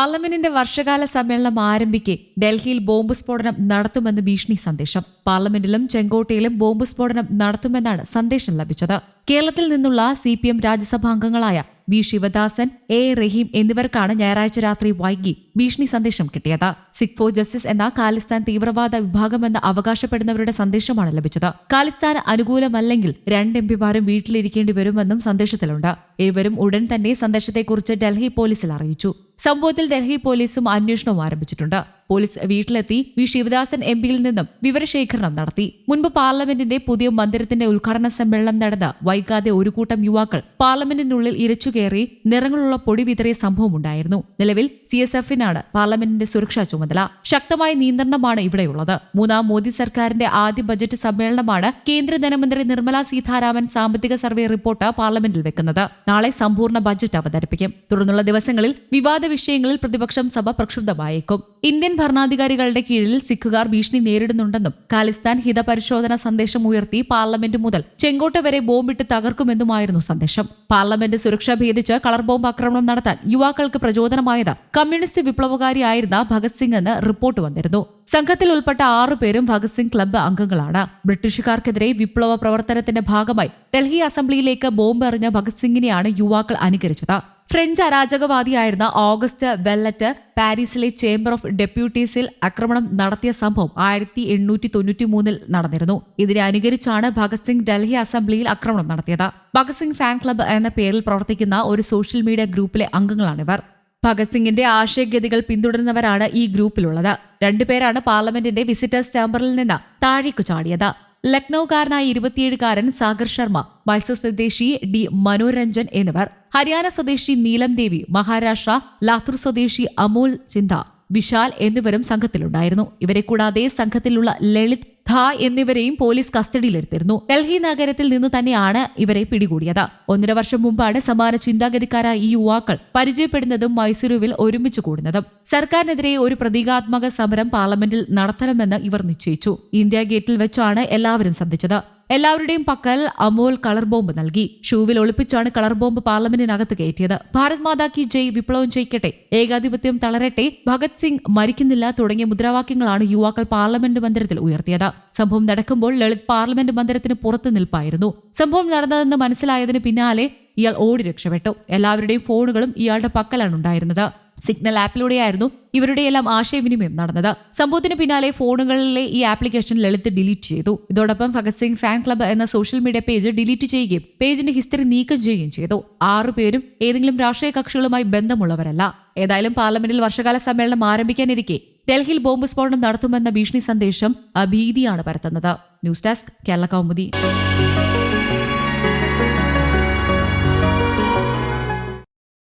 പാർലമെന്റിന്റെ വർഷകാല സമ്മേളനം ആരംഭിക്കെ ഡൽഹിയിൽ ബോംബ് സ്ഫോടനം നടത്തുമെന്ന് ഭീഷണി സന്ദേശം. പാർലമെന്റിലും ചെങ്കോട്ടയിലും ബോംബ് സ്ഫോടനം നടത്തുമെന്നാണ് സന്ദേശം ലഭിച്ചത്. കേരളത്തിൽ നിന്നുള്ള സി പി എം രാജ്യസഭാംഗങ്ങളായ വി ശിവദാസൻ എ റഹീം എന്നിവർക്കാണ് ഞായറാഴ്ച രാത്രി വൈകി ഭീഷണി സന്ദേശം കിട്ടിയത്. സിഖ് ഫോർ ജസ്റ്റിസ് എന്ന ഖാലിസ്ഥാൻ തീവ്രവാദ വിഭാഗമെന്ന് അവകാശപ്പെടുന്നവരുടെ സന്ദേശമാണ് ലഭിച്ചത്. ഖാലിസ്ഥാന് അനുകൂലമല്ലെങ്കിൽ രണ്ട് എം പിമാരും വീട്ടിലിരിക്കേണ്ടി വരുമെന്നും സന്ദേശത്തിലുണ്ട്. ഇരുവരും ഉടൻ തന്നെ സന്ദേശത്തെക്കുറിച്ച് ഡൽഹി പോലീസിൽ അറിയിച്ചു. സംഭവത്തിൽ ഡൽഹി പോലീസും അന്വേഷണവും ആരംഭിച്ചിട്ടുണ്ട് പോലീസ് വീട്ടിലെത്തി വി ശിവദാസൻ എം പിയിൽ നിന്നും വിവരശേഖരണം നടത്തി. മുൻപ് പാർലമെന്റിന്റെ പുതിയ മന്ദിരത്തിന്റെ ഉദ്ഘാടന സമ്മേളനം നടന്ന വൈകാതെ ഒരു കൂട്ടം യുവാക്കൾ പാർലമെന്റിനുള്ളിൽ ഇരച്ചുകയറി നിറങ്ങളുള്ള പൊടി വിതറിയ സംഭവമുണ്ടായിരുന്നു നിലവിൽ സി എസ് എഫിനാണ് പാർലമെന്റിന്റെ സുരക്ഷാ ചുമതല. ശക്തമായ നിയന്ത്രണമാണ് ഇവിടെയുള്ളത്. മൂന്നാം മോദി സർക്കാരിന്റെ ആദ്യ ബജറ്റ് സമ്മേളനമാണ് കേന്ദ്ര ധനമന്ത്രി നിർമ്മല സീതാരാമൻ സാമ്പത്തിക സർവേ റിപ്പോർട്ട് പാർലമെന്റിൽ വെക്കുന്നത്. നാളെ സമ്പൂർണ ബജറ്റ് അവതരിപ്പിക്കും. തുടർന്നുള്ള ദിവസങ്ങളിൽ വിവാദ വിഷയങ്ങളിൽ പ്രതിപക്ഷം സഭ പ്രക്ഷുബ്ധമായേക്കും. ഇന്ത്യൻ ഭരണാധികാരികളുടെ കീഴിൽ സിഖുകാർ ഭീഷണി നേരിടുന്നുണ്ടെന്നും ഖാലിസ്ഥാൻ ഹിതപരിശോധന സന്ദേശം ഉയർത്തി പാർലമെന്റ് മുതൽ ചെങ്കോട്ട വരെ ബോംബിട്ട് തകർക്കുമെന്നുമായിരുന്നു സന്ദേശം. പാർലമെന്റ് സുരക്ഷ ഭേദിച്ച് കളർ ബോംബ് ആക്രമണം നടത്താൻ യുവാക്കൾക്ക് പ്രചോദനമായത് കമ്മ്യൂണിസ്റ്റ് വിപ്ലവകാരിയായിരുന്ന ഭഗത് സിംഗ് എന്ന് റിപ്പോർട്ട് വന്നിരുന്നു. സംഘത്തിൽ ഉൾപ്പെട്ട ആറുപേരും ഭഗത് സിംഗ് ക്ലബ്ബ് അംഗങ്ങളാണ്. ബ്രിട്ടീഷുകാർക്കെതിരെ വിപ്ലവ പ്രവർത്തനത്തിന്റെ ഭാഗമായി ഡൽഹി അസംബ്ലിയിലേക്ക് ബോംബ് എറിഞ്ഞ ഭഗത് സിംഗിനെയാണ് യുവാക്കൾ അനുകരിച്ചത്. ഫ്രഞ്ച് അരാജകവാദിയായിരുന്ന ഓഗസ്റ്റ് വെല്ലറ്റ് പാരീസിലെ ചേംബർ ഓഫ് ഡെപ്യൂട്ടീസിൽ ആക്രമണം നടത്തിയ സംഭവം ആയിരത്തി എണ്ണൂറ്റി തൊണ്ണൂറ്റി മൂന്നിൽ നടന്നിരുന്നു. ഇതിനെ അനുകരിച്ചാണ് ഭഗത് സിംഗ് ഡൽഹി അസംബ്ലിയിൽ ആക്രമണം നടത്തിയത്. ഭഗത് സിംഗ് ഫാൻ ക്ലബ്ബ് എന്ന പേരിൽ പ്രവർത്തിക്കുന്ന ഒരു സോഷ്യൽ മീഡിയ ഗ്രൂപ്പിലെ അംഗങ്ങളാണിവർ ഭഗത് സിംഗിന്റെ ആശയഗതികൾ പിന്തുടരുന്നവരാണ് ഈ ഗ്രൂപ്പിലുള്ളത്. രണ്ടുപേരാണ് പാർലമെന്റിന്റെ വിസിറ്റേഴ്സ് ചേംബറിൽ നിന്ന് താഴേക്കു ചാടിയത്. ലക്നൌകാരനായ ഇരുപത്തിയേഴുകാരൻ സാഗർ ശർമ്മ മത്സ്യ സ്വദേശി ഡി മനോരഞ്ജൻ എന്നിവർ ഹരിയാന സ്വദേശി നീലം ദേവി മഹാരാഷ്ട്ര ലാത്തൂർ സ്വദേശി അമോൽ ചിന്ത വിശാൽ എന്നിവരും സംഘത്തിലുണ്ടായിരുന്നു. ഇവരെ കൂടാതെ സംഘത്തിലുള്ള ലളിത് ധ എന്നിവരെയും പോലീസ് കസ്റ്റഡിയിലെടുത്തിരുന്നു. ഡൽഹി നഗരത്തിൽ നിന്ന് തന്നെയാണ് ഇവരെ പിടികൂടിയത്. ഒന്നര വർഷം മുമ്പാണ് സമാന ചിന്താഗതിക്കാരായ ഈ യുവാക്കൾ പരിചയപ്പെടുന്നതും മൈസൂരുവിൽ ഒരുമിച്ച് കൂടുന്നതും. സർക്കാരിനെതിരെ ഒരു പ്രതീകാത്മക സമരം പാർലമെന്റിൽ നടത്തണമെന്ന് ഇവർ നിശ്ചയിച്ചു. ഇന്ത്യ ഗേറ്റിൽ വെച്ചാണ് എല്ലാവരും സന്ധിച്ചത്. എല്ലാവരുടെയും പക്കൽ അമോൽ കളർ ബോംബ് നൽകി. ഷൂവിൽ ഒളിപ്പിച്ചാണ് കളർ ബോംബ് പാർലമെന്റിനകത്ത് കയറ്റിയത്. ഭാരത് മാതാ കി ജയ് വിപ്ലവം ചെയ്യിക്കട്ടെ ഏകാധിപത്യം തളരട്ടെ. ഭഗത് സിംഗ് മരിക്കുന്നില്ല തുടങ്ങിയ മുദ്രാവാക്യങ്ങളാണ് യുവാക്കൾ പാർലമെന്റ് മന്ദിരത്തിൽ ഉയർത്തിയത്. സംഭവം നടക്കുമ്പോൾ ലളിത് പാർലമെന്റ് മന്ദിരത്തിന് പുറത്ത് നിൽപ്പായിരുന്നു. സംഭവം നടന്നതെന്ന് മനസ്സിലായതിന് പിന്നാലെ ഇയാൾ ഓടി രക്ഷപ്പെട്ടു. എല്ലാവരുടെയും ഫോണുകളും ഇയാളുടെ പക്കലാണ് ഉണ്ടായിരുന്നത്. സിഗ്നൽ ആപ്പിലൂടെയായിരുന്നു ഇവരുടെയെല്ലാം ആശയവിനിമയം നടന്നത്. സംഭവത്തിന് പിന്നാലെ ഫോണുകളിലെ ഈ ആപ്ലിക്കേഷൻ ലളിത് ഡിലീറ്റ് ചെയ്തു. ഇതോടൊപ്പം ഭഗത് സിംഗ് ഫാൻ ക്ലബ്ബ് എന്ന സോഷ്യൽ മീഡിയ പേജ് ഡിലീറ്റ് ചെയ്യുകയും പേജിന്റെ ഹിസ്റ്ററി നീക്കം ചെയ്യുകയും ചെയ്തു. ആറു പേരും ഏതെങ്കിലും രാഷ്ട്രീയ കക്ഷികളുമായി ബന്ധമുള്ളവരല്ല. ഏതായാലും പാർലമെന്റിൽ വർഷകാല സമ്മേളനം ആരംഭിക്കാനിരിക്കെ ഡൽഹിയിൽ ബോംബ് സ്ഫോടനം നടത്തുമെന്ന ഭീഷണി സന്ദേശം ഭീതിയാണ് പരത്തുന്നത്. News desk Kerala Kaumudi.